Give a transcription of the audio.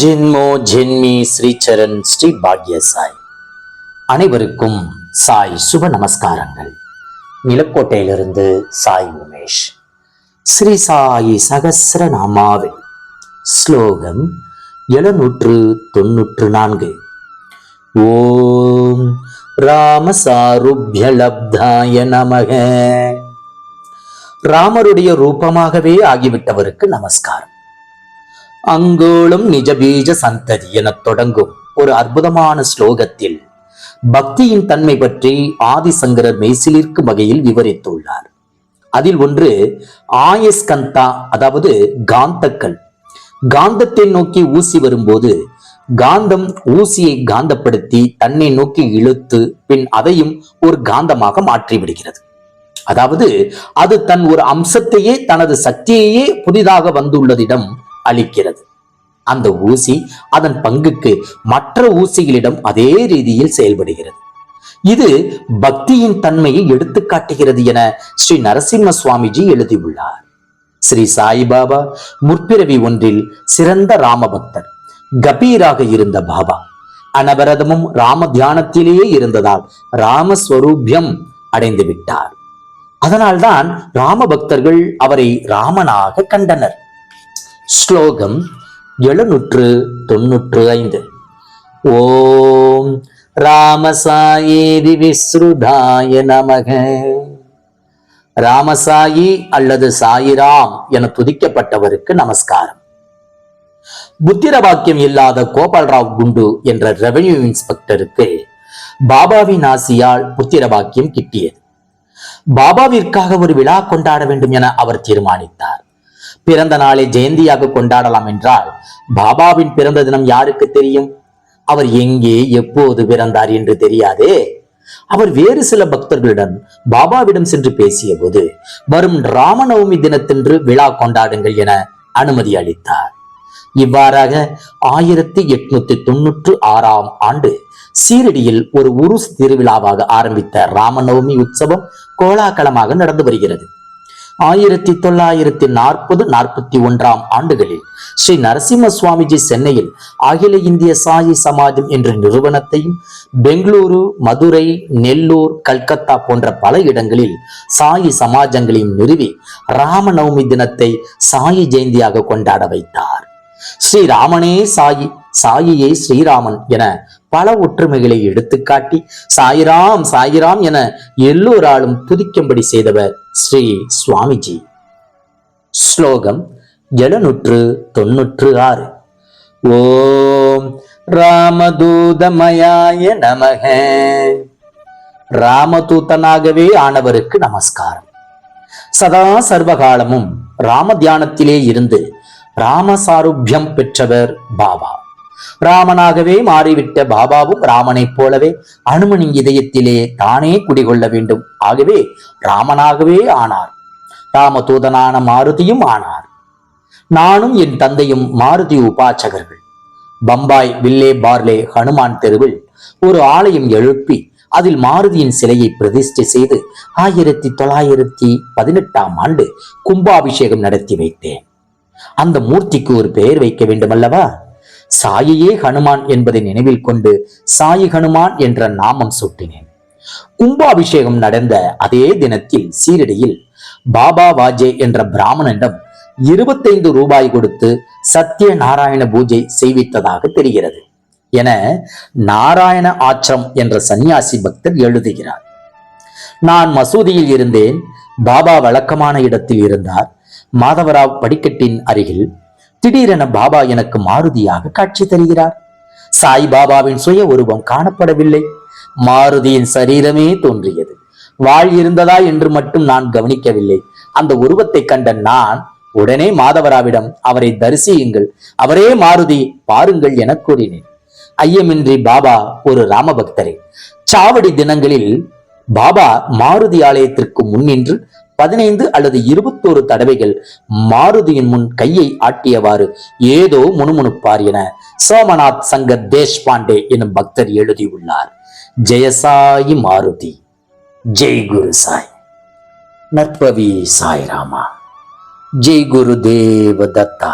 ஜென்மோ ஜென்மி ஸ்ரீச்சரண் ஸ்ரீ பாக்ய சாய் அனைவருக்கும் சாய் சுப நமஸ்காரங்கள். நிலக்கோட்டையிலிருந்து சாய் உமேஷ். ஸ்ரீ சாயி சகசிர நாமாவில் ஸ்லோகம் எழுநூற்று தொன்னூற்று நான்கு. ஓம் ராமசாருபியலப்தாய நமக. ராமருடைய ரூபமாகவே ஆகிவிட்டவருக்கு நமஸ்காரம். அங்கோளும் நிஜபீஜ சந்ததி எனத் தொடங்கும் ஒரு அற்புதமான ஸ்லோகத்தில் பக்தியின் தன்மை பற்றி ஆதிசங்கரர் மெய்சிலிருக்கும் வகையில் விவரித்துள்ளார். அதில் ஒன்று ஆயஸ்கந்தா அதாவது காந்தக்கள் காந்தத்தை நோக்கி ஊசி வரும்போது காந்தம் ஊசியை காந்தப்படுத்தி தன்னை நோக்கி இழுத்து பின் அதையும் ஒரு காந்தமாக மாற்றிவிடுகிறது. அதாவது அது தன் ஒரு அம்சத்தையே தனது சக்தியையே புதிதாக வந்துள்ளதிடம் அளிக்கிறது. அந்த ஊசி அதன் பங்குக்கு மற்ற ஊசிகளிடம் அதே ரீதியில் செயல்படுகிறது. இது பக்தியின் தன்மையை எடுத்து காட்டுகிறது என ஸ்ரீ நரசிம்ம சுவாமிஜி எழுதியுள்ளார். ஸ்ரீ சாய்பாபா முற்பிறவி ஒன்றில் சிறந்த ராம பக்தர் கபீராக இருந்த பாபா அனவரதமும் ராம தியானத்திலேயே இருந்ததால் ராமஸ்வரூபியம் அடைந்து விட்டார். அதனால்தான் ராம பக்தர்கள் அவரை ராமனாக கண்டனர். ஸ்லோகம் எழுநூற்று தொன்னூற்று ஐந்து. ஓம் ராமசாயேதி விஸ்ருதாய நமக. ராமசாயி அல்லது சாயிராம் என துதிக்கப்பட்டவருக்கு நமஸ்காரம். புத்திர வாக்கியம் இல்லாத கோபால்ராவ் குண்டு என்ற ரெவென்யூ இன்ஸ்பெக்டருக்கு பாபாவின் ஆசியால் புத்திர வாக்கியம் கிட்டியது. பாபாவிற்காக ஒரு விழா கொண்டாட வேண்டும் என அவர் தீர்மானித்தார். பிறந்த நாளை ஜெயந்தியாக கொண்டாடலாம் என்றால் பாபாவின் பிறந்த தினம் யாருக்கு தெரியும்? அவர் எங்கே எப்போது பிறந்தார் என்று தெரியாதே. அவர் வேறு சில பக்தர்களுடன் பாபாவிடம் சென்று பேசிய போது வரும் ராமநவமி தினத்தன்று விழா கொண்டாடுங்கள் என அனுமதி அளித்தார். இவ்வாறாக ஆயிரத்தி எட்நூத்தி தொன்னூற்று ஆறாம் ஆண்டு சீரடியில் ஒரு உருஸ் திருவிழாவாக ஆரம்பித்த ராமநவமி உற்சவம் கோலாகலமாக நடந்து வருகிறது. ஆயிரத்தி தொள்ளாயிரத்தி நாற்பது நாற்பத்தி ஒன்றாம் ஆண்டுகளில் ஸ்ரீ நரசிம்ம சுவாமிஜி சென்னையில் அகில இந்திய சாயி சமாஜம் என்ற நிறுவனத்தையும் பெங்களூரு மதுரை நெல்லூர் கல்கத்தா போன்ற பல இடங்களில் சாயி சமாஜங்களையும் நிறுவி ராமநவமி தினத்தை சாயி ஜெயந்தியாக கொண்டாட வைத்தார். ஸ்ரீராமனே சாயி சாயியே ஸ்ரீராமன் என பல ஒற்றுமைகளை எடுத்துக்காட்டி சாயிராம் சாயிராம் என எல்லோராலும் துதிக்கும்படி செய்தவர் ஸ்ரீ சுவாமிஜி. ஸ்லோகம் எழுநூற்று தொன்னூற்று ஆறு. ஓம் ராமதூதமயாய நமக. ராமதூதனாகவே ஆனவருக்கு நமஸ்காரம். சதா சர்வகாலமும் ராம தியானத்திலே இருந்து ராமசாருபியம் பெற்றவர் பாபா. ராமனாகவே மாறிவிட்ட பாபாவும் ராமனைப் போலவே அனுமனின் இதயத்திலே தானே குடிகொள்ள வேண்டும். ஆகவே ராமனாகவே ஆனார். ராமதூதனான மாருதியும் ஆனார். நானும் என் தந்தையும் மாருதி உபாச்சகர்கள் பம்பாய் வில்லே பார்லே ஹனுமான் தெருவில் ஒரு ஆலயம் எழுப்பி அதில் மாருதியின் சிலையை பிரதிஷ்டை செய்து ஆயிரத்தி தொள்ளாயிரத்தி பதினெட்டாம் ஆண்டு கும்பாபிஷேகம் நடத்தி வைத்தேன். அந்த மூர்த்திக்கு ஒரு பெயர் வைக்க வேண்டும் அல்லவா சாயியே ஹனுமான் என்பதை நினைவில் கொண்டு சாயி ஹனுமான் என்ற நாமம் சூட்டினேன். கும்பாபிஷேகம் நடந்த அதே தினத்தில் சீரடியில் பாபா வாஜே என்ற பிராமணனிடம் இருபத்தைந்து ரூபாய் கொடுத்து சத்திய நாராயண பூஜை செய்வித்ததாக தெரிகிறது. என நாராயண ஆச்சரம் என்ற சன்னியாசி பக்தர் எழுதுகிறார். நான் மசூதியில் இருந்தேன். பாபா வழக்கமான இடத்தில் இருந்தார். மாதவராவ் படிக்கட்டின் அருகில் திடீரென பாபா எனக்கு மாருதியாக காட்சி தருகிறார். சாய் பாபாவின் சுய உருவம் காணப்படவில்லை. மாருதியின் சரீரமே தோன்றியது. வாழ் இருந்ததா என்று மட்டும் நான் கவனிக்கவில்லை. அந்த உருவத்தை கண்ட நான் உடனே மாதவராவிடம் அவரை தரிசியுங்கள். அவரே மாருதி பாருங்கள் என கூறினேன். ஐயமின்றி பாபா ஒரு ராமபக்தரே. சாவடி தினங்களில் பாபா மாருதி ஆலயத்திற்கு முன்னின்று பதினைந்து அல்லது இருபத்தோரு தடவைகள் மாருதியின் முன் கையை ஆட்டியவாறு ஏதோ முணுமுணுப்பார் என சோமநாத் சங்கர் தேஷ்பாண்டே எனும் பக்தர் எழுதியுள்ளார். ஜெயசாயி மாருதி ஜெய் குரு சாய் நற்பவி சாய்ராமா ஜெய் குரு தேவ தத்தா